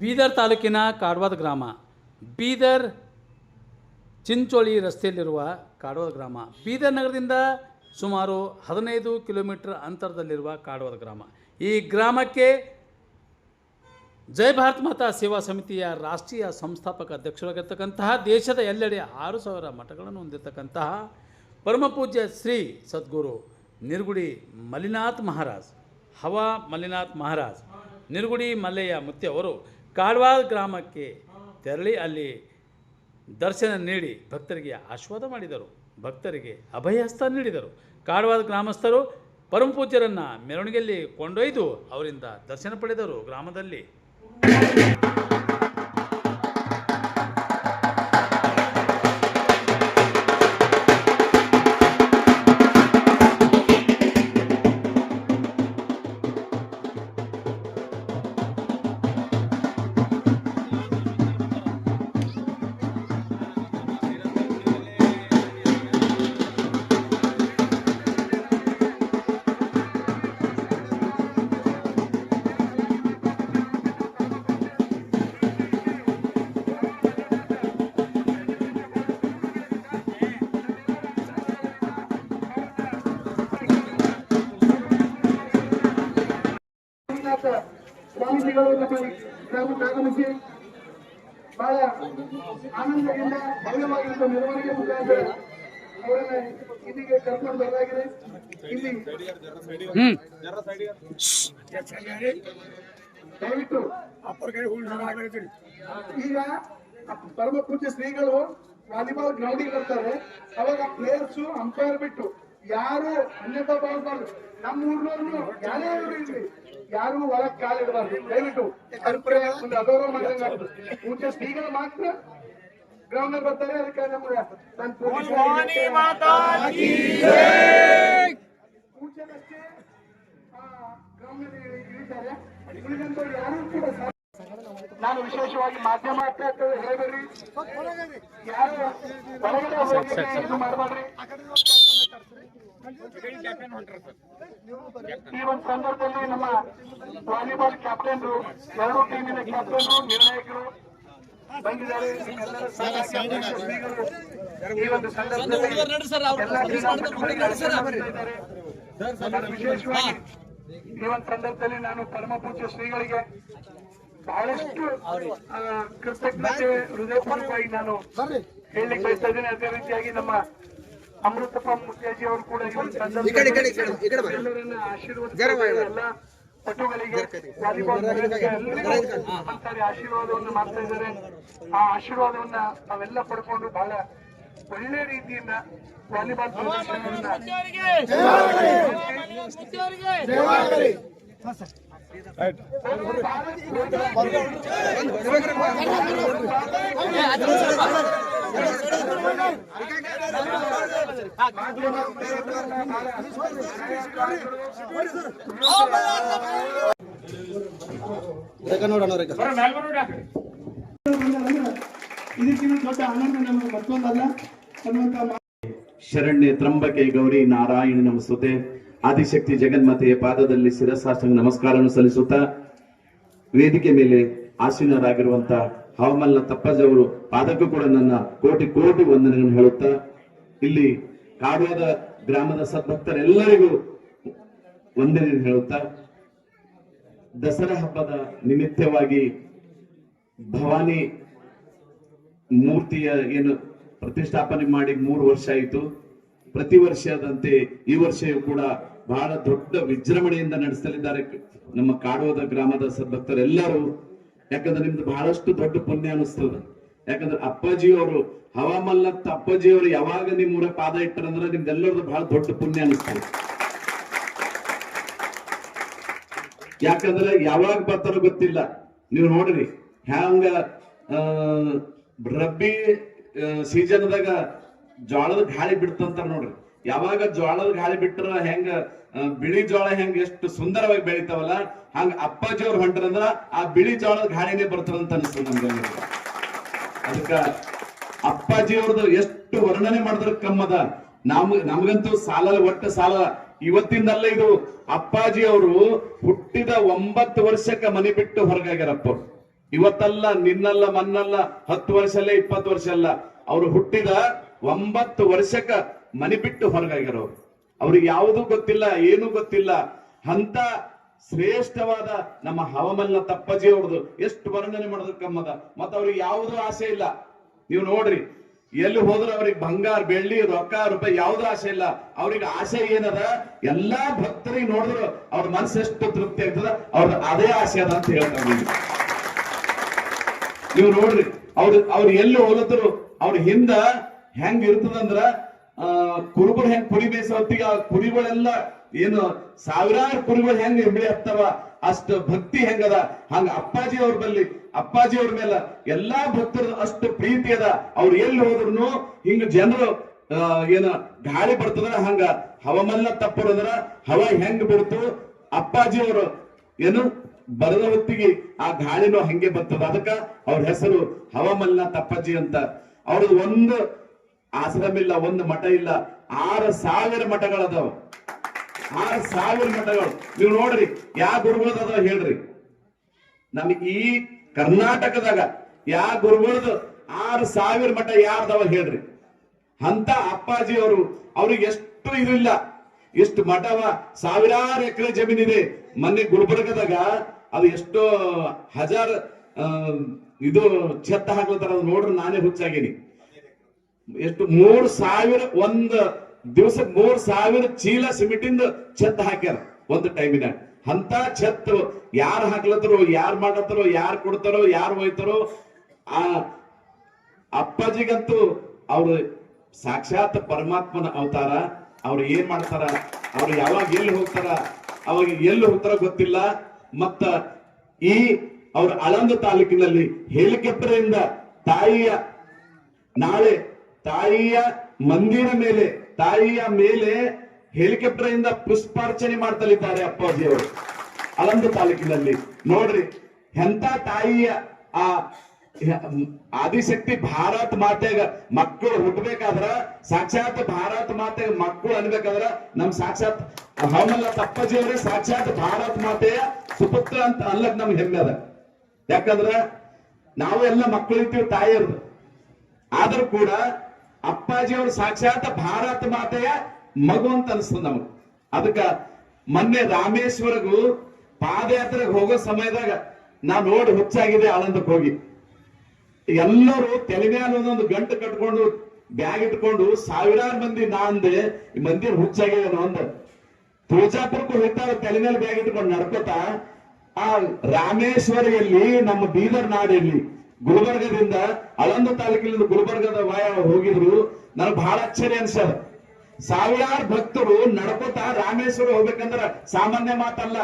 ಬೀದರ್ ತಾಲೂಕಿನ ಕಾಡ್ವಾದ ಗ್ರಾಮ. ಬೀದರ್ ಚಿಂಚೋಳಿ ರಸ್ತೆಯಲ್ಲಿರುವ ಕಾಡ್ವಾದ ಗ್ರಾಮ. ಬೀದರ್ ನಗರದಿಂದ ಸುಮಾರು ಹದಿನೈದು ಕಿಲೋಮೀಟರ್ ಅಂತರದಲ್ಲಿರುವ ಕಾಡ್ವಾದ ಗ್ರಾಮ. ಈ ಗ್ರಾಮಕ್ಕೆ ಜೈ ಭಾರತ್ ಮಾತಾ ಸೇವಾ ಸಮಿತಿಯ ರಾಷ್ಟ್ರೀಯ ಸಂಸ್ಥಾಪಕ ಅಧ್ಯಕ್ಷರಾಗಿರ್ತಕ್ಕಂತಹ ದೇಶದ ಎಲ್ಲೆಡೆ ಆರು ಸಾವಿರ ಮಠಗಳನ್ನು ಹೊಂದಿರತಕ್ಕಂತಹ ಪರಮಪೂಜ್ಯ ಶ್ರೀ ಸದ್ಗುರು ನಿರ್ಗುಡಿ ಮಲ್ಲಿನಾಥ್ ಮಹಾರಾಜ್, ಹವಾ ಮಲ್ಲಿನಾಥ್ ಮಹಾರಾಜ್, ನಿರ್ಗುಡಿ ಮಲ್ಲಯ್ಯ ಮುತ್ಯ ಅವರು ಕಾಡ್ವಾಲ್ ಗ್ರಾಮಕ್ಕೆ ತೆರಳಿ ಅಲ್ಲಿ ದರ್ಶನ ನೀಡಿ ಭಕ್ತರಿಗೆ ಆಶ್ವಾದ ಮಾಡಿದರು. ಭಕ್ತರಿಗೆ ಅಭಯಹಸ್ತ ನೀಡಿದರು. ಕಾಡ್ವಾದ ಗ್ರಾಮಸ್ಥರು ಪರಮಪೂಜ್ಯರನ್ನು ಮೆರವಣಿಗೆಯಲ್ಲಿ ಕೊಂಡೊಯ್ದು ಅವರಿಂದ ದರ್ಶನ ಪಡೆದರು ಗ್ರಾಮದಲ್ಲಿ. ಗ್ರಾಮಕ್ಕೆ ಆಗಮಿಸಿ ಬಹಳ ಆನಂದದಿಂದ ಭವ್ಯವಾಗಿರುವ ಮೆರವಣಿಗೆ ಮುಖಾಂತರ ಅವರನ್ನ ಇಲ್ಲಿಗೆ ಕರ್ಕೊಂಡು ಬರಲಾಗಿದೆ. ಇಲ್ಲಿ ದಯವಿಟ್ಟು ಈಗ ಪರಮ ಪೂಜ್ಯ ಶ್ರೀಗಳು ವಾಲಿಬಾಲ್ ಗ್ರೌಂಡಿಗೆ ಬರ್ತಾರೆ. ಅವಾಗ ಪ್ಲೇಯರ್ಸ್ ಅಂಪೈರ್ ಬಿಟ್ಟು ಯಾರು ಅನ್ಯತಾ ಬಾಳ್ಬಾರ್ದು ನಮ್ಮ ಊರ್ನವ್ರು ಯಾರೇ ಇರ್ಲಿ ಯಾರು ಒಳಗ್ ಕಾಲಿಡಬಾರ್ದು ದಯವಿಟ್ಟು ಒಂದು ಅಗೌರವ ಮಾಡಿದಂಗೆ. ಪೂಜ್ಯ ಮಾತ್ರ ಗ್ರೌಂಡ್ ಬರ್ತಾರೆ ಅದಕ್ಕೆ ನಮ್ಮ ನನ್ನ ಪೂಜೆ ಗ್ರೌಂಡ್ ಇಳಿತಾರೆ. ಉಳಿದಂತವ್ರು ಯಾರು ಕೂಡ ನಾನು ವಿಶೇಷವಾಗಿ ಮಾಧ್ಯಮ ಅಂತ ಹೇಳ್ಬೇಡ್ರಿ. ಯಾರು ಹೊರಗಡೆ ಹೋಗಿ ಇದು ಮಾಡಬೇಡ್ರಿ ಈ ಒಂದು ಸಂದರ್ಭದಲ್ಲಿ ನಮ್ಮ ವಾಲಿಬಾಲ್ ಕ್ಯಾಪ್ಟನ್ರು ಎರಡು ಟೀಮಿನ ಕ್ಯಾಪ್ಟನ್ರು ನಿರ್ಣಾಯಕರು ಬಂದಿದ್ದಾರೆ. ಈ ಒಂದು ಸಂದರ್ಭದಲ್ಲಿ ವಿಶೇಷವಾಗಿ ಈ ಒಂದು ಸಂದರ್ಭದಲ್ಲಿ ನಾನು ಪರಮ ಪೂಜ್ಯ ಶ್ರೀಗಳಿಗೆ ಬಹಳಷ್ಟು ಕೃತಜ್ಞತೆ ಹೃದಯಪೂರ್ವಕವಾಗಿ ನಾನು ಹೇಳಲಿಕ್ಕೆ ಬಯಸ್ತಾ ಇದ್ದೇನೆ. ಅದೇ ರೀತಿಯಾಗಿ ನಮ್ಮ ಅಮೃತಪ್ಪ ಮುಖ್ಯಾಜಿ ಅವರು ಕೂಡ ಆಶೀರ್ವಾದ ಎಲ್ಲರನ್ನ ಆಶೀರ್ವದಿಸಿದ್ದಾರೆ. ಎಲ್ಲ ಪಟುಗಳಿಗೆ ವಾಲಿಬಾಲ್ ಆಶೀರ್ವಾದವನ್ನು ಮಾಡ್ತಾ ಇದ್ದಾರೆ ಆ ಆಶೀರ್ವಾದವನ್ನ ನಾವೆಲ್ಲ ಪಡ್ಕೊಂಡು ಬಹಳ ಒಳ್ಳೆ ರೀತಿಯಿಂದ ವಾಲಿಬಾಲ್ ಪ್ರದರ್ಶನವನ್ನ ಇದಕ್ಕಿಂತ ದೊಡ್ಡ ಆನಂದ ನಮಗೆ ಮತ್ತೊಂದಲ್ಲ. ಅನ್ನುವಂತ ಮಾತು ಶರಣ್ಯ ತ್ರಂಬಕೆ ಗೌರಿ ನಾರಾಯಣ ನಮಸ್ತುತೆ. ಆದಿಶಕ್ತಿ ಜಗನ್ಮಾತೆಯ ಪಾದದಲ್ಲಿ ಶಿರಸಾಷ್ಟಾಂಗ ನಮಸ್ಕಾರವನ್ನು ಸಲ್ಲಿಸುತ್ತಾ ವೇದಿಕೆ ಮೇಲೆ ಆಸೀನರಾಗಿರುವಂತ ಹವಮಲ್ಲ ತಪ್ಪಜ್ ಅವರು ಪಾದಕ್ಕೂ ಕೂಡ ನನ್ನ ಕೋಟಿ ಕೋಟಿ ವಂದನೆಗಳನ್ನು ಹೇಳುತ್ತಾ, ಇಲ್ಲಿ ಕಾಡೋದ ಗ್ರಾಮದ ಸದ್ಭಕ್ತರೆಲ್ಲರಿಗೂ ವಂದನೆ ಹೇಳುತ್ತಾ, ದಸರಾ ಹಬ್ಬದ ನಿಮಿತ್ತವಾಗಿ ಭವಾನಿ ಮೂರ್ತಿಯ ಏನು ಪ್ರತಿಷ್ಠಾಪನೆ ಮಾಡಿ ಮೂರು ವರ್ಷ ಆಯಿತು. ಪ್ರತಿ ವರ್ಷದಂತೆ ಈ ವರ್ಷವೂ ಕೂಡ ಬಹಳ ದೊಡ್ಡ ವಿಜೃಂಭಣೆಯಿಂದ ನಡೆಸಲಿದ್ದಾರೆ. ನಮ್ಮ ಕಾಡೋದ ಗ್ರಾಮದ ಸದ್ಭಕ್ತರೆಲ್ಲರೂ ಯಾಕಂದ್ರೆ ನಿಮ್ದು ಬಹಳಷ್ಟು ದೊಡ್ಡ ಪುಣ್ಯ ಅನಿಸ್ತದ. ಯಾಕಂದ್ರೆ ಅಪ್ಪಾಜಿ ಅವರು ಹವಾಮಲ್ಲತ್ತ ಅಪ್ಪಾಜಿ ಅವರು ಯಾವಾಗ ನಿಮ್ ಊರ ಪಾದ ಇಟ್ಟರಂದ್ರೆ ನಿಮ್ದೆಲ್ಲರದು ಬಹಳ ದೊಡ್ಡ ಪುಣ್ಯ ಅನಿಸ್ತದೆ. ಯಾಕಂದ್ರೆ ಯಾವಾಗ ಬರ್ತಾರೋ ಗೊತ್ತಿಲ್ಲ. ನೀವು ನೋಡ್ರಿ, ಹ್ಯಾಂಗ ರಬ್ಬಿ ಸೀಸನ್ದಾಗ ಜ್ವಾಳದ ಗಾಳಿ ಬಿಡ್ತಂತಾರ ನೋಡ್ರಿ. ಯಾವಾಗ ಜ್ವಾಳದ ಗಾಳಿ ಬಿಟ್ರ ಹೆಂಗ ಬಿಳಿ ಜೋಳ ಹೆಂಗ್ ಎಷ್ಟು ಸುಂದರವಾಗಿ ಬೆಳಿತಾವಲ್ಲ, ಹಂಗ ಅಪ್ಪಾಜಿ ಅವ್ರು ಹೊಂಟ್ರಂದ್ರ ಆ ಬಿಳಿ ಜೋಳದ ಗಾಳಿನೇ ಬರ್ತದಂತ ಅನಿಸ್ತದೆ ನಮ್ಗೆ ಅದಕ್ಕ ಅಪ್ಪಾಜಿ ಅವ್ರದ್ದು ಎಷ್ಟು ವರ್ಣನೆ ಮಾಡಿದ್ರ ಕಮ್ಮದ. ನಮ್, ನಮಗಂತೂ ಸಾಲ ಒಟ್ಟ ಸಾಲ. ಇವತ್ತಿಂದಲ್ಲ ಇದು ಅಪ್ಪಾಜಿ ಅವರು ಹುಟ್ಟಿದ ಒಂಬತ್ತು ವರ್ಷಕ್ಕ ಮನೆ ಬಿಟ್ಟು ಹೊರಗಾಗ್ಯಾರಪ್ಪ. ಇವತ್ತಲ್ಲ, ನಿನ್ನಲ್ಲ, ಮನ್ನಲ್ಲ, ಹತ್ತು ವರ್ಷ ಅಲ್ಲ ಇಪ್ಪತ್ತು ವರ್ಷ ಅಲ್ಲ. ಅವ್ರು ಹುಟ್ಟಿದ ಒಂಬತ್ತು ವರ್ಷಕ್ಕ ಮನೆ ಬಿಟ್ಟು ಹೊರಗಾಗ್ಯಾರ ಅವ್ರು ಅವ್ರಿಗೆ ಯಾವುದೂ ಗೊತ್ತಿಲ್ಲ, ಏನೂ ಗೊತ್ತಿಲ್ಲ. ಅಂತ ಶ್ರೇಷ್ಠವಾದ ನಮ್ಮ ಹವಮಲ್ಲ ತಪ್ಪಜಿ ಅವ್ರದ್ದು. ಎಷ್ಟು ವರ್ಣನೆ ಮಾಡಿದ್ರು ಕಮ್ಮದ. ಮತ್ತ ಅವ್ರಿಗೆ ಯಾವುದೂ ಆಸೆ ಇಲ್ಲ. ನೀವು ನೋಡ್ರಿ, ಎಲ್ಲಿ ಹೋದ್ರು ಅವ್ರಿಗೆ ಬಂಗಾರ, ಬೆಳ್ಳಿ, ರೊಕ್ಕ, ರೂಪಾಯಿ ಯಾವ್ದು ಆಸೆ ಇಲ್ಲ. ಅವ್ರಿಗೆ ಆಸೆ ಏನದ? ಎಲ್ಲಾ ಭಕ್ತರಿಗೆ ನೋಡಿದ್ರು ಅವ್ರ ಮನಸ್ಸು ಎಷ್ಟು ತೃಪ್ತಿ ಆಗ್ತದ ಅವ್ರ ಅದೇ ಆಸೆ ಅದ ಅಂತ ಹೇಳ್ತಾರೆ ನೀವು. ನೋಡ್ರಿ, ಅವ್ರ, ಅವ್ರು ಎಲ್ಲಿ ಹೋಲತ್ರು ಅವ್ರ ಹಿಂದ ಹೆಂಗ್ ಇರ್ತದಂದ್ರ ಕುರುಬರು ಹೆಂಗ್ ಕುರಿ ಬೇಯಿಸೋ ಹೊತ್ತಿಗೆ ಆ ಕುರಿಗಳೆಲ್ಲ ಏನು ಸಾವಿರಾರು ಕುರಿಗಳು ಹೆಂಗ್ ಹಿಂಬಳಿ ಹತ್ತವ? ಅಷ್ಟು ಭಕ್ತಿ ಹೆಂಗದ? ಹಂಗ ಅಪ್ಪಾಜಿ ಅವ್ರ ಬಲ್ಲಿ, ಅಪ್ಪಾಜಿ ಅವ್ರ ಮೇಲ ಎಲ್ಲಾ ಭಕ್ತರ ಅಷ್ಟು ಪ್ರೀತಿ ಅದ. ಅವ್ರು ಎಲ್ಲಿ ಹೋದ್ರು ಹಿಂಗ ಜನರು ಏನ ಗಾಳಿ ಬರ್ತದ್ರ ಹಂಗ ಹವಮಲ್ಲ ತಪ್ಪಡದ್ರ ಹವ ಹೆಂಗ್ ಬಿಡ್ತು? ಅಪ್ಪಾಜಿ ಅವರು ಏನು ಬರದ ಹೊತ್ತಿಗೆ ಆ ಗಾಳಿನೂ ಹಂಗೆ ಬರ್ತದ. ಅದಕ್ಕ ಅವ್ರ ಹೆಸರು ಹವಮಲ್ಲ ತಪ್ಪಾಜಿ ಅಂತ. ಅವ್ರದ್ದು ಒಂದು ಆಶ್ರಮ ಇಲ್ಲ ಒಂದು ಮಠ ಇಲ್ಲ. ಆರು ಸಾವಿರ ಮಠಗಳದಾವ. ಆರು ಸಾವಿರ ಮಠಗಳು. ನೀವು ನೋಡ್ರಿ, ಯಾ ಗುರುಗಳದ ಹೇಳ್ರಿ. ನಮಗೆ ಈ ಕರ್ನಾಟಕದಾಗ ಯಾ ಗುರುಗಳದು ಆರು ಸಾವಿರ ಮಠ ಯಾರದವ ಹೇಳ್ರಿ. ಅಂತ ಅಪ್ಪಾಜಿ ಅವರು, ಅವ್ರಿಗೆ ಎಷ್ಟು ಇದಿಲ್ಲ. ಎಷ್ಟು ಮಠವ ಸಾವಿರಾರು ಎಕರೆ ಜಮೀನಿದೆ ಮೊನ್ನೆ ಗುಲ್ಬರ್ಗದಾಗ ಅದು ಎಷ್ಟೋ ಹಜಾರ್ ಇದು ಛತ್ತ ಹಾಕ್ಲತ್ತಾರ ನೋಡ್ರಿ ನಾನೇ ಹುಚ್ಚಾಗೀನಿ. ಎಷ್ಟು ಮೂರ್ ಸಾವಿರ ಒಂದ್ ದಿವಸ ಮೂರ್ ಸಾವಿರ ಚೀಲ ಸಿಮೆಂಟಿಂದ ಛತ್ ಹಾಕ್ಯಾರ ಒಂದು ಟೈಮಿನ ಅಂತ ಛತ್ ಯಾರು ಹಾಕ್ಲತ್ತರೋ, ಯಾರು ಮಾಡತ್ತರೋ, ಯಾರು ಕೊಡ್ತಾರೋ, ಯಾರು ಹೋಯ್ತಾರೋ ಆ ಅಪ್ಪಾಜಿಗಂತೂ ಅವ್ರು ಸಾಕ್ಷಾತ್ ಪರಮಾತ್ಮನ ಅವತಾರ. ಅವ್ರು ಏನ್ ಮಾಡ್ತಾರ, ಅವ್ರು ಯಾವಾಗ ಎಲ್ಲಿ ಹೋಗ್ತಾರ, ಅವಾಗ ಎಲ್ಲಿ ಹೋಗ್ತಾರ ಗೊತ್ತಿಲ್ಲ. ಮತ್ತ ಈ ಅವ್ರ ಅಳಂದ ತಾಲೂಕಿನಲ್ಲಿ ಹೆಲಿಕಾಪ್ಟರ್ ಇಂದ ತಾಯಿಯ ನಾಳೆ ತಾಯಿಯ ಮಂದಿರ ಮೇಲೆ, ತಾಯಿಯ ಮೇಲೆ ಹೆಲಿಕಾಪ್ಟರ್ ಇಂದ ಪುಷ್ಪಾರ್ಚನೆ ಮಾಡ್ತಲಿದ್ದಾರೆ ಅಪ್ಪಾಜಿ ಅವರು ಅಲಂದ ತಾಲೂಕಿನಲ್ಲಿ. ನೋಡ್ರಿ ಎಂತ ತಾಯಿಯ ಆ ಆದಿಶಕ್ತಿ ಭಾರತ್ ಮಾತೆಗ ಮಕ್ಕಳು ಹುಟ್ಟಬೇಕಾದ್ರ, ಸಾಕ್ಷಾತ್ ಭಾರತ್ ಮಾತೆಗ ಮಕ್ಕಳು ಅನ್ಬೇಕಾದ್ರ ನಮ್ ಸಾಕ್ಷಾತ್ ಹೌಮಲ್ಲ ತಪ್ಪಜಿ ಅವರೇ ಸಾಕ್ಷಾತ್ ಭಾರತ್ ಮಾತೆಯ ಸುಪುತ್ರ ಅಂತ ಅನ್ಲಕ್ ನಮ್ ಹೆಮ್ಮೆ ಅದ. ಯಾಕಂದ್ರ ನಾವು ಎಲ್ಲ ಮಕ್ಕಳು ಇರ್ತೀವಿ ತಾಯಿಯರ್ದು. ಆದ್ರೂ ಕೂಡ ಅಪ್ಪಾಜಿ ಅವರು ಸಾಕ್ಷಾತ್ ಭಾರತ ಮಾತೆಯ ಮಗು ಅಂತ ಅನಿಸ್ತದ ನಮಗ್. ಅದಕ್ಕ ಮೊನ್ನೆ ರಾಮೇಶ್ವರಗೂ ಪಾದಯಾತ್ರೆಗೆ ಹೋಗೋ ಸಮಯದಾಗ ನಾ ನೋಡಿ ಹುಚ್ಚಾಗಿದೆ ಆನಂದಕ್ಕೆ ಹೋಗಿ. ಎಲ್ಲರೂ ತಲೆ ಮೇಲೆ ಒಂದೊಂದು ಗಂಟು ಕಟ್ಕೊಂಡು ಬ್ಯಾಗ್ ಇಟ್ಕೊಂಡು ಸಾವಿರಾರು ಮಂದಿ ನಾ ಅಂದೆ, ಈ ಮಂದಿರ ಹುಚ್ಚಾಗಿದೆ ಅಂದ. ತುಳಜಾಪುರಕ್ಕೂ ಹೋಗ್ತಾರ ತಲೆ ಮೇಲೆ ಬ್ಯಾಗ್ ಇಟ್ಕೊಂಡು ನಡ್ಕೋತ, ಆ ರಾಮೇಶ್ವರಿಯಲ್ಲಿ ನಮ್ಮ ಬೀದರ್ ನಾಡಲ್ಲಿ ಗುಲ್ಬರ್ಗದಿಂದ ಅಳಂದ ತಾಲೂಕಿನಿಂದ ಗುಲ್ಬರ್ಗದ ವಾಯ ಹೋಗಿದ್ರು. ನನಗೆ ಬಹಳ ಆಶ್ಚರ್ಯ ಅನ್ಸರ್ ಸಾವಿರಾರು ಭಕ್ತರು ನಡ್ಕೋತ ರಾಮೇಶ್ವರ ಹೋಗ್ಬೇಕಂದ್ರ ಸಾಮಾನ್ಯ ಮಾತಲ್ಲ.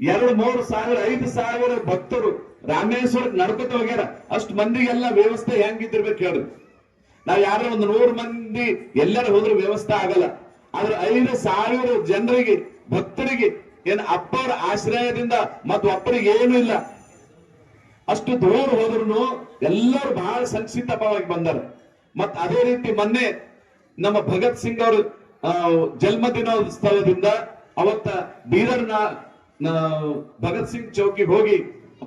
ಎರಡು, ಮೂರು ಸಾವಿರ, ಐದು ಸಾವಿರ ಭಕ್ತರು ರಾಮೇಶ್ವರಕ್ಕೆ ನಡ್ಕೋತ ಹೋಗ್ಯಾರ. ಅಷ್ಟು ಮಂದಿಗೆಲ್ಲ ವ್ಯವಸ್ಥೆ ಹೆಂಗಿದ್ದಿರ್ಬೇಕು ಹೇಳ್ರಿ. ನಾವ್ ಯಾರೋ ಒಂದು ನೂರು ಮಂದಿ ಎಲ್ಲರೂ ಹೋದ್ರೆ ವ್ಯವಸ್ಥೆ ಆಗಲ್ಲ. ಆದ್ರೆ ಐದು ಸಾವಿರ ಜನರಿಗೆ, ಭಕ್ತರಿಗೆ ಏನ್ ಅಪ್ಪರ ಆಶ್ರಯದಿಂದ ಮತ್ತು ಅಪ್ಪರಿಗೆ ಏನು ಇಲ್ಲ. ಅಷ್ಟು ದೂರ ಹೋದ್ರು ಎಲ್ಲರೂ ಬಹಳ ಸಂಕ್ಷಿಪ್ತವಾಗಿ ಬಂದರು. ಮತ್ ಅದೇ ರೀತಿ ಮೊನ್ನೆ ನಮ್ಮ ಭಗತ್ ಸಿಂಗ್ ಅವರು ಜನ್ಮ ಸ್ಥಳದಿಂದ ಅವತ್ತ ಬೀದರ್ನ ಭಗತ್ ಸಿಂಗ್ ಚೌಕಿಗೆ ಹೋಗಿ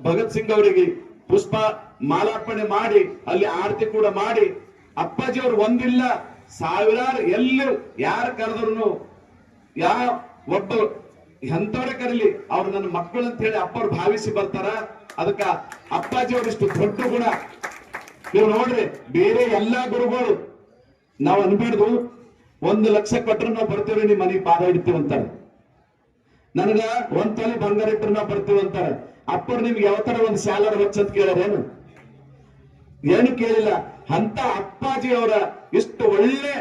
ಭಗತ್ ಸಿಂಗ್ ಅವರಿಗೆ ಪುಷ್ಪ ಮಾಲಾರ್ಪಣೆ ಮಾಡಿ, ಅಲ್ಲಿ ಆರತಿ ಕೂಡ ಮಾಡಿ, ಅಪ್ಪಾಜಿ ಅವರು ಒಂದಿಲ್ಲ, ಸಾವಿರಾರು ಎಲ್ಲಿ ಯಾರು ಕರೆದ್ರು ಯಾ ಒಟ್ಟು ಎಂತವ್ರೆ ಕರೀಲಿ, ಅವ್ರು ನನ್ನ ಮಕ್ಕಳು ಅಂತ ಹೇಳಿ ಅಪ್ಪವ್ರು ಭಾವಿಸಿ ಬರ್ತಾರ. ಅದಕ್ಕ ಅಪ್ಪಾಜಿ ಅವ್ರಿಷ್ಟು ದೊಡ್ಡ ಗುಣ. ನೀವು ನೋಡ್ರಿ, ಬೇರೆ ಎಲ್ಲಾ ಗುರುಗಳು ನಾವು ಅನ್ಬಿಡ್ದು ಒಂದು ಲಕ್ಷ ಕೊಟ್ರು ನಾವು ಬರ್ತೀವಿ ನಿಮ್ ಮನೆಗೆ ಪಾದ ಇಡ್ತೀವಿ ಅಂತಾರೆ. ನನಗ ಒಂದ್ ತೊಲೆ ಬಂಗಾರ ಇಟ್ರು ನಾವು ಬರ್ತೀವಿ ಅಂತಾರೆ. ಅಪ್ಪರು ನಿಮ್ಗೆ ಯಾವ ತರ ಒಂದು ಸ್ಯಾಲರ್ ಹೊಚ್ಚಂತ ಕೇಳಾರೇನು ಏನು ಕೇಳಿಲ್ಲ. ಅಂತ ಅಪ್ಪಾಜಿ ಅವರ ಇಷ್ಟು ಒಳ್ಳೆ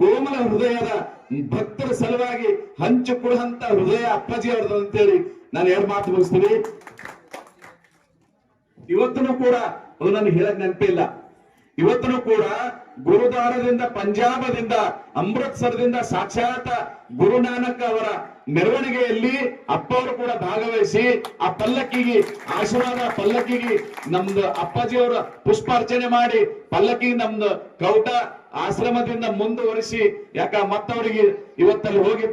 ಕೋಮಲ ಹೃದಯದ ಭಕ್ತರ ಸಲುವಾಗಿ ಹಂಚು ಕೊಡುವಂತ ಹೃದಯ ಅಪ್ಪಾಜಿ ಅವ್ರದ್ದು ಅಂತೇಳಿ ನಾನು ಎರಡು ಮಾತು ಮುಗಿಸ್ತೀನಿ. ಇವತ್ತೂ ಕೂಡ ಅದು ನನಗೆ ಹೇಳಕ್ ನೆನಪಿಲ್ಲ ಇವತ್ತೂ ಕೂಡ ಗುರುದ್ವಾರದಿಂದ, ಪಂಜಾಬದಿಂದ, ಅಮೃತ್ಸರದಿಂದ ಸಾಕ್ಷಾತ್ ಗುರುನಾನಕ್ ಅವರ ಮೆರವಣಿಗೆಯಲ್ಲಿ ಅಪ್ಪ ಅವರು ಕೂಡ ಭಾಗವಹಿಸಿ ಆ ಪಲ್ಲಕ್ಕಿಗೆ, ಆಶೀರ್ವಾದ ಪಲ್ಲಕ್ಕಿಗೆ ನಮ್ದು ಅಪ್ಪಾಜಿಯವರ ಪುಷ್ಪಾರ್ಚನೆ ಮಾಡಿ ಪಲ್ಲಕ್ಕಿಗೆ ನಮ್ದು ಕೌಟ ಆಶ್ರಮದಿಂದ ಮುಂದುವರಿಸಿ, ಯಾಕ ಮತ್ತವರಿಗೆ ಇವತ್ತಲ್ಲಿ ಹೋಗಿ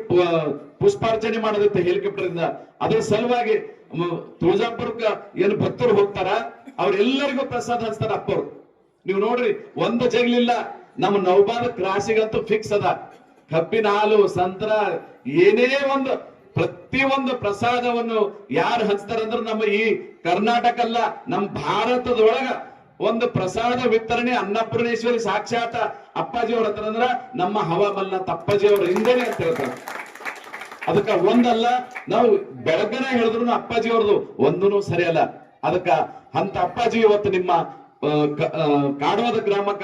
ಪುಷ್ಪಾರ್ಚನೆ ಮಾಡೋದಂತ ಹೆಲಿಕಾಪ್ಟರ್ ಇಂದ ಅದರ ಸಲುವಾಗಿ ತುಳಜಾಪುರಕ್ಕ ಏನು ಭಕ್ತರು ಹೋಗ್ತಾರ? ಅವ್ರೆಲ್ಲರಿಗೂ ಪ್ರಸಾದ ಹಂಚ್ತಾರ ಅಪ್ಪರು. ನೀವು ನೋಡ್ರಿ, ಒಂದ ಜಗ್ಲಿಲ್ಲ, ನಮ್ಮ ನವಬಾದ ಕ್ರಾಸಿಗಂತೂ ಫಿಕ್ಸ್ ಅದ. ಕಬ್ಬಿನ ಹಾಲು ಸಂತರ, ಏನೇ ಒಂದು, ಪ್ರತಿ ಒಂದು ಪ್ರಸಾದವನ್ನು ಯಾರು ಹಂಚ್ತಾರಂದ್ರ ನಮ್ಮ ಈ ಕರ್ನಾಟಕ ಅಲ್ಲ, ನಮ್ಮ ಭಾರತದೊಳಗ ಒಂದು ಪ್ರಸಾದ ವಿತರಣೆ ಅನ್ನಪೂರ್ಣೇಶ್ವರಿ ಸಾಕ್ಷಾತ್ ಅಪ್ಪಾಜಿ ಅವ್ರ ಹತ್ರ ಅಂದ್ರ ನಮ್ಮ ಹವಾಮಲ್ಲ ತಪ್ಪಾಜಿ ಅವ್ರ ಹಿಂದೆನೆ ಅಂತ ಹೇಳ್ತಾರೆ. ಅದಕ್ಕ ಒಂದಲ್ಲ, ನಾವು ಬೆಳಗ್ಗೆನೆ ಹೇಳಿದ್ರು ಅಪ್ಪಾಜಿ ಅವ್ರದ್ದು ಒಂದೂ ಸರಿ ಅಲ್ಲ ಅದಕ್ಕ ಅಂತ ಅಪ್ಪಾಜಿ ಇವತ್ತು ನಿಮ್ಮ ಕಾಡುವಾದ ಗ್ರಾಮಕ್ಕ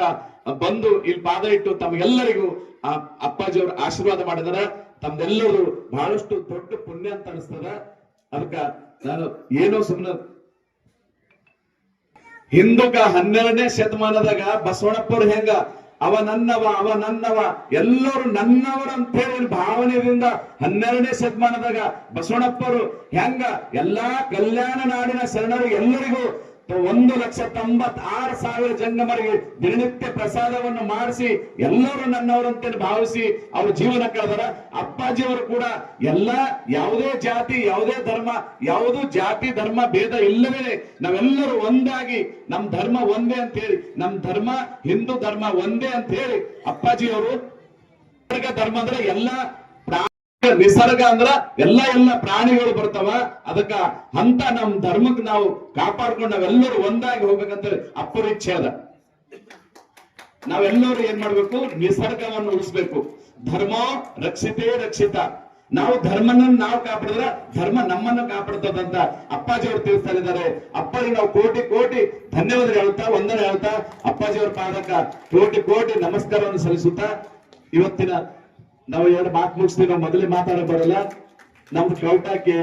ಬಂದು ಇಲ್ಲಿ ಪಾದ ಇಟ್ಟು ತಮಗೆಲ್ಲರಿಗೂ ಆ ಅಪ್ಪಾಜಿ ಅವ್ರ ಆಶೀರ್ವಾದ ಮಾಡಿದಾರ. ತಮ್ದೆಲ್ಲರೂ ಬಹಳಷ್ಟು ದೊಡ್ಡ ಪುಣ್ಯ ಅಂತ ಅನಿಸ್ತದ. ಅದಕ್ಕ ನಾನು ಏನೋ ಸುಮ್ಮನೆ ಹಿಂದೂಗ ಹನ್ನೆರಡನೇ ಶತಮಾನದಾಗ ಬಸವಣ್ಣಪ್ಪವ್ರು ಹೆಂಗ ಅವ ನನ್ನವ ಅವ ನನ್ನವ ಎಲ್ಲರೂ ನನ್ನವರಂತ ಹೇಳಿ ಭಾವನೆಯಿಂದ ಹನ್ನೆರಡನೇ ಶತಮಾನದಾಗ ಬಸವಣ್ಣಪ್ಪರು, ಹೆಂಗ, ಎಲ್ಲಾ ಕಲ್ಯಾಣ ನಾಡಿನ ಶರಣರು ಎಲ್ಲರಿಗೂ ಒಂದು ಲಕ್ಷ ತೊಂಬತ್ತಾರು ಸಾವಿರ ಜಂಗಮರಿಗೆ ದಿನನಿತ್ಯ ಪ್ರಸಾದವನ್ನು ಮಾಡಿಸಿ ಎಲ್ಲರೂ ನನ್ನವರಂತೆ ಭಾವಿಸಿ ಅವ್ರ ಜೀವನ ಕಳೆದರ. ಅಪ್ಪಾಜಿಯವರು ಕೂಡ ಎಲ್ಲ ಯಾವುದೇ ಜಾತಿ, ಯಾವುದೇ ಧರ್ಮ, ಯಾವುದು ಜಾತಿ, ಧರ್ಮ, ಭೇದ ಇಲ್ಲವೇ ನಾವೆಲ್ಲರೂ ಒಂದಾಗಿ ನಮ್ ಧರ್ಮ ಒಂದೇ ಅಂತ ಹೇಳಿ ನಮ್ ಧರ್ಮ ಹಿಂದೂ ಧರ್ಮ ಒಂದೇ ಅಂತ ಹೇಳಿ ಅಪ್ಪಾಜಿ ಅವರು ನಿಸರ್ಗ ಧರ್ಮ ಅಂದ್ರೆ ಎಲ್ಲಾ ನಿಸರ್ಗ ಅಂದ್ರ ಎಲ್ಲ ಎಲ್ಲ ಪ್ರಾಣಿಗಳು ಬರ್ತಾವ. ಅದಕ್ಕ ಅಂತ ನಮ್ ಧರ್ಮಕ್ಕೆ ನಾವು ಕಾಪಾಡ್ಕೊಂಡು ನಾವೆಲ್ಲರೂ ಒಂದಾಗಿ ಹೋಗ್ಬೇಕಂತ ಅದ ನಾವೆಲ್ಲರೂ ಏನ್ ಮಾಡ್ಬೇಕು? ನಿಸರ್ಗವನ್ನು ಉಳಿಸ್ಬೇಕು. ಧರ್ಮ ರಕ್ಷಿತೇ ರಕ್ಷಿತ. ನಾವು ಧರ್ಮನ ನಾವು ಕಾಪಾಡಿದ್ರೆ ಧರ್ಮ ನಮ್ಮನ್ನು ಕಾಪಾಡ್ತದಂತ ಅಪ್ಪಾಜಿ ಅವರು ತಿಳಿಸ್ತಾ ಇದ್ದಾರೆ. ಅಪ್ಪಾಜಿ ನಾವು ಕೋಟಿ ಕೋಟಿ ಧನ್ಯವಾದ ಹೇಳ್ತಾ, ವಂದನೆ ಹೇಳ್ತಾ ಅಪ್ಪಾಜಿ ಅವ್ರ ಪಾದಕ ಕೋಟಿ ಕೋಟಿ ನಮಸ್ಕಾರವನ್ನು ಸಲ್ಲಿಸುತ್ತಾ ಇವತ್ತಿನ ನಾವು ಎರಡು ಮಾತು ಮುಗಿಸ್ತೀವಿ, ನಾವು ಮೊದಲೇ ಮಾತಾಡೋ ಬರಲ್ಲ. ನಮ್ದು ಕೌಟಕ್ಕೆ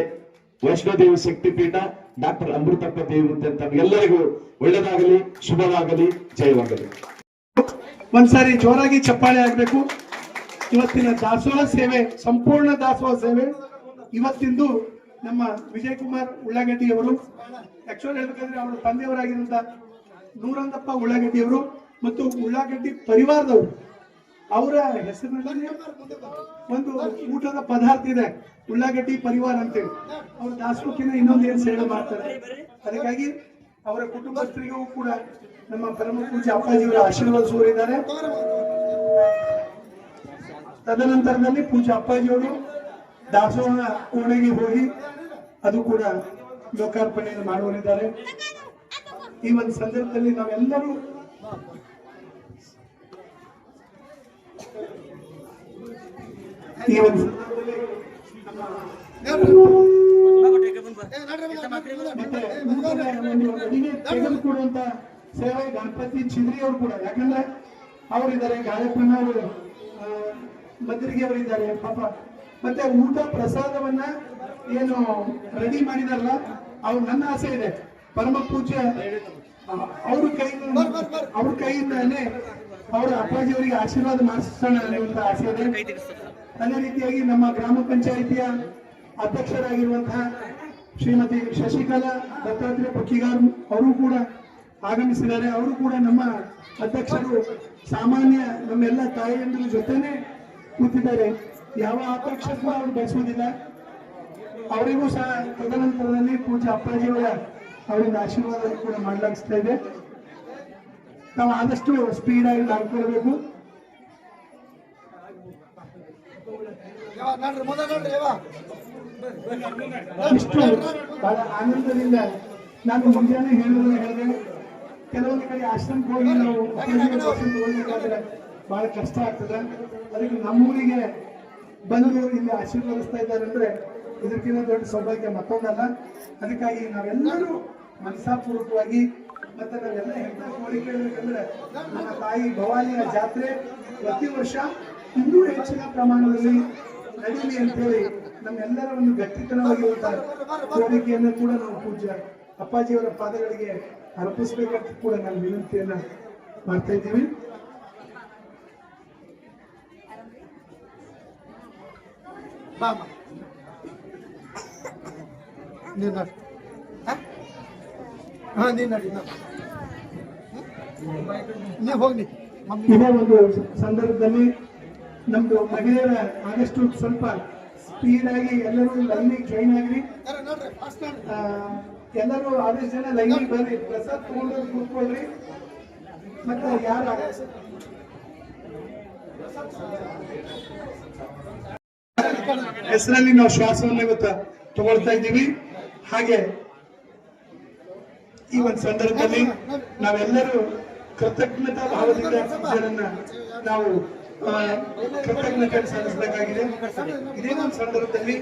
ವೈಷ್ಣೋದೇವಿ ಶಕ್ತಿಪೀಠ, ಡಾಕ್ಟರ್ ಅಮೃತಪ್ಪ ದೇವಿ ಅಂತ ಎಲ್ಲರಿಗೂ ಒಳ್ಳೇದಾಗಲಿ, ಶುಭವಾಗಲಿ, ಜಯವಾಗಲಿ. ಒಂದ್ಸಾರಿ ಜೋರಾಗಿ ಚಪ್ಪಾಳೆ ಆಗ್ಬೇಕು ಇವತ್ತಿನ ದಾಸೋಹ ಸೇವೆ, ಸಂಪೂರ್ಣ ದಾಸೋಹ ಸೇವೆ. ಇವತ್ತಿಂದು ನಮ್ಮ ವಿಜಯ್ ಕುಮಾರ್ ಉಳ್ಳಾಗಡ್ಡಿ ಅವರು ಆಕ್ಚುಲಿ ಹೇಳ್ಬೇಕಂದ್ರೆ ಅವರ ತಂದೆಯವರಾಗಿರುವಂತ ನೂರಂದಪ್ಪ ಉಳ್ಳಾಗಡ್ಡಿಯವರು ಮತ್ತು ಉಳ್ಳಾಗಡ್ಡಿ ಪರಿವಾರದವರು. ಅವರ ಹೆಸರಿನಲ್ಲಿ ಒಂದು ಊಟದ ಪದಾರ್ಥ ಇದೆ, ಉಳ್ಳಾಗಡ್ಡಿ ಪರಿವಾರ ಅಂತೇಳಿ. ಅವ್ರ ದಾಸೋಹಕ್ಕಿಂತ ಇನ್ನೊಂದು ಏನು ಸೇವೆ ಮಾಡ್ತಾರೆ? ಅದಕ್ಕಾಗಿ ಅವರ ಕುಟುಂಬಸ್ಥರಿಗೂ ಕೂಡ ನಮ್ಮ ಪರಮ ಪೂಜೆ ಅಪ್ಪಾಜಿಯವರ ಆಶೀರ್ವಾದ ಸೂರಿದ್ದಾರೆ. ತದನಂತರದಲ್ಲಿ ಪೂಜೆ ಅಪ್ಪಾಜಿಯವರು ದಾಸೋಹ ಕೋಣೆಗೆ ಹೋಗಿ ಅದು ಕೂಡ ಲೋಕಾರ್ಪಣೆಯನ್ನು ಮಾಡುವರಿದ್ದಾರೆ ಈ ಒಂದು ಸಂದರ್ಭದಲ್ಲಿ ನಾವೆಲ್ಲರೂ ಈ ಒಂದು ತೆಗೆದುಕೊಡುವಂತ ಸೇವೆ ಗಣಪತಿ ಚಿದ್ರಿ ಅವರು ಕೂಡ. ಯಾಕಂದ್ರೆ ಅವರಿದ್ದಾರೆ ಗಾಯಪ್ಪನ ಅವರು ಮದ್ರಿಗೆ ಅವರಿದ್ದಾರೆ ಪಾಪ. ಮತ್ತೆ ಊಟ ಪ್ರಸಾದವನ್ನ ಏನು ರೆಡಿ ಮಾಡಿದಾರಲ್ಲ ಅವ್ರು ನನ್ನ ಆಸೆ ಇದೆ. ಪರಮ ಪೂಜ್ಯ ಅವ್ರ ಕೈಯಿಂದ ಅವ್ರ ಕೈಯಿಂದಾನೆ ಅವರ ಅಪ್ಪಾಜಿ ಅವರಿಗೆ ಆಶೀರ್ವಾದ ಮಾಡಿಸೋಣ ಅನ್ನುವಂತ ಆಸೆ ಇದೆ. ಅದೇ ರೀತಿಯಾಗಿ ನಮ್ಮ ಗ್ರಾಮ ಪಂಚಾಯಿತಿಯ ಅಧ್ಯಕ್ಷರಾಗಿರುವಂತಹ ಶ್ರೀಮತಿ ಶಶಿಕಲಾ ದತ್ತಾತ್ರೇಯ ಪಕ್ಕಿಗಾರ್ ಅವರು ಕೂಡ ಆಗಮಿಸಿದ್ದಾರೆ. ಅವರು ಕೂಡ ನಮ್ಮ ಅಧ್ಯಕ್ಷರು ಸಾಮಾನ್ಯ ನಮ್ಮೆಲ್ಲ ತಾಯಿಯಂದ್ರ ಜೊತೆನೆ ಕೂತಿದ್ದಾರೆ. ಯಾವ ಅಪೇಕ್ಷೆ ಕೂಡ ಅವರು ಬಯಸುವುದಿಲ್ಲ. ಅವರಿಗೂ ಸಹ ತದನಂತರದಲ್ಲಿ ಪೂಜಾ ಅಪ್ಪಾಜಿಯವರ ಅವರಿಂದ ಆಶೀರ್ವಾದ ಕೂಡ ಮಾಡಲಾಗಿಸ್ತಾ ಇದೆ. ನಾವು ಆದಷ್ಟು ಸ್ಪೀಡ್ ಆಗಿ ಮಾಡ್ಕೊಳ್ಬೇಕು ಇಷ್ಟು ಬಹಳ ಆನಂದದಿಂದ ನಾನು ಮುಂಜಾನೆ ಹೇಳಿದ್ರೆ ಹೇಳಿದೆ. ಕೆಲವೊಂದು ಕಡೆ ಆಶ್ರಮಕ್ಕೆ ಹೋಗಿ ನಾವು ತಗೊಳ್ಬೇಕಾದ್ರೆ ಬಹಳ ಕಷ್ಟ ಆಗ್ತದೆ. ಅದಕ್ಕೆ ನಮ್ಮೂರಿಗೆ ಬಂದು ಇಲ್ಲಿ ಆಶೀರ್ವದಿಸ್ತಾ ಇದ್ದಾರೆ ಅಂದ್ರೆ ಇದಕ್ಕಿಂತ ದೊಡ್ಡ ಸೌಭಾಗ್ಯ ಮತ್ತೊಂದಲ್ಲ. ಅದಕ್ಕಾಗಿ ನಾವೆಲ್ಲರೂ ಮನಸಾಪೂರ್ವಕವಾಗಿ ಮತ್ತೆ ನಾವೆಲ್ಲ ಎಂತ ಕೋರಿಕೆ ಇರ್ಬೇಕಂದ್ರೆ ನಮ್ಮ ತಾಯಿ ಭವಾನಿಯ ಜಾತ್ರೆ ಪ್ರತಿ ವರ್ಷ ಇನ್ನೂ ಹೆಚ್ಚಿನ ಪ್ರಮಾಣದಲ್ಲಿ ನಡೀಲಿ ಅಂತೇಳಿ ನಮ್ಮೆಲ್ಲರ ಒಂದು ಗಟ್ಟಿತನವಾಗಿರುವಂತಹ ಕೋರಿಕೆಯನ್ನು ಕೂಡ ನಾವು ಪೂಜ್ಯ ಅಪ್ಪಾಜಿಯವರ ಪಾದಗಳಿಗೆ ಅರ್ಪಿಸಬೇಕಂತ ಕೂಡ ನಾನು ವಿನಂತಿಯನ್ನ ಮಾಡ್ತಾ ಇದ್ದೀವಿ. ಇದೇ ಒಂದು ಸಂದರ್ಭದಲ್ಲಿ ನಮ್ದು ಮಹಿಳೆಯರ ಆದಷ್ಟು ಸ್ವಲ್ಪ ಸ್ಪೀಡ್ ಆಗಿ ಎಲ್ಲರೂ ಲೈನಿಗೆ ಜಾಯಿನ್ ಆಗ್ರಿ. ಎಲ್ಲರೂ ಆದಷ್ಟು ಜನ ಲೈನಿಗೆ ಬರ್ರಿ. ಪ್ರಸಾದ್ ತಗೊಂಡು ಕೂತ್ಕೊಳ್ರಿ. ಮತ್ತೆ ಯಾರು? ಹೆಸರಲ್ಲಿ ನಾವು ಶ್ವಾಸವನ್ನು ಇವತ್ತು ತಗೊಳ್ತಾ ಇದ್ದೀವಿ. ಹಾಗೆ ಈ ಒಂದು ಸಂದರ್ಭದಲ್ಲಿ ನಾವೆಲ್ಲರೂ ಕೃತಜ್ಞತಾ ಭಾವದಿಂದ ನಾವು ಕೃತಜ್ಞತೆ ಸಲ್ಲಿಸಬೇಕಾಗಿದೆ ಇದೇ ಒಂದು ಸಂದರ್ಭದಲ್ಲಿ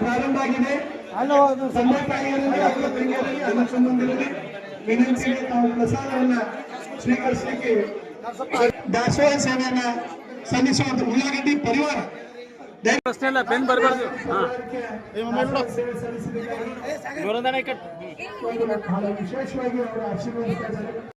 ಪ್ರಾರಂಭ ಆಗಿದೆ. ತಂದೆ ತಾಯಿಯರಲ್ಲಿ ತಾವು ಪ್ರಸಾದವನ್ನ ಸ್ವೀಕರಿಸಲಿಕ್ಕೆ ದಾಸೋಹ ಸೇವೆಯನ್ನ ಸಲ್ಲಿಸುವಂತ ಉಳ್ಳಾಗಡ್ಡಿ ಪರಿವಾರ ಪ್ರಶ್ನೆ ಇಲ್ಲ ಬೆನ್ ಬರಬಾರ್ದು ವಿಶೇಷವಾಗಿ ಅವರ ಆಶೀರ್ವಾದ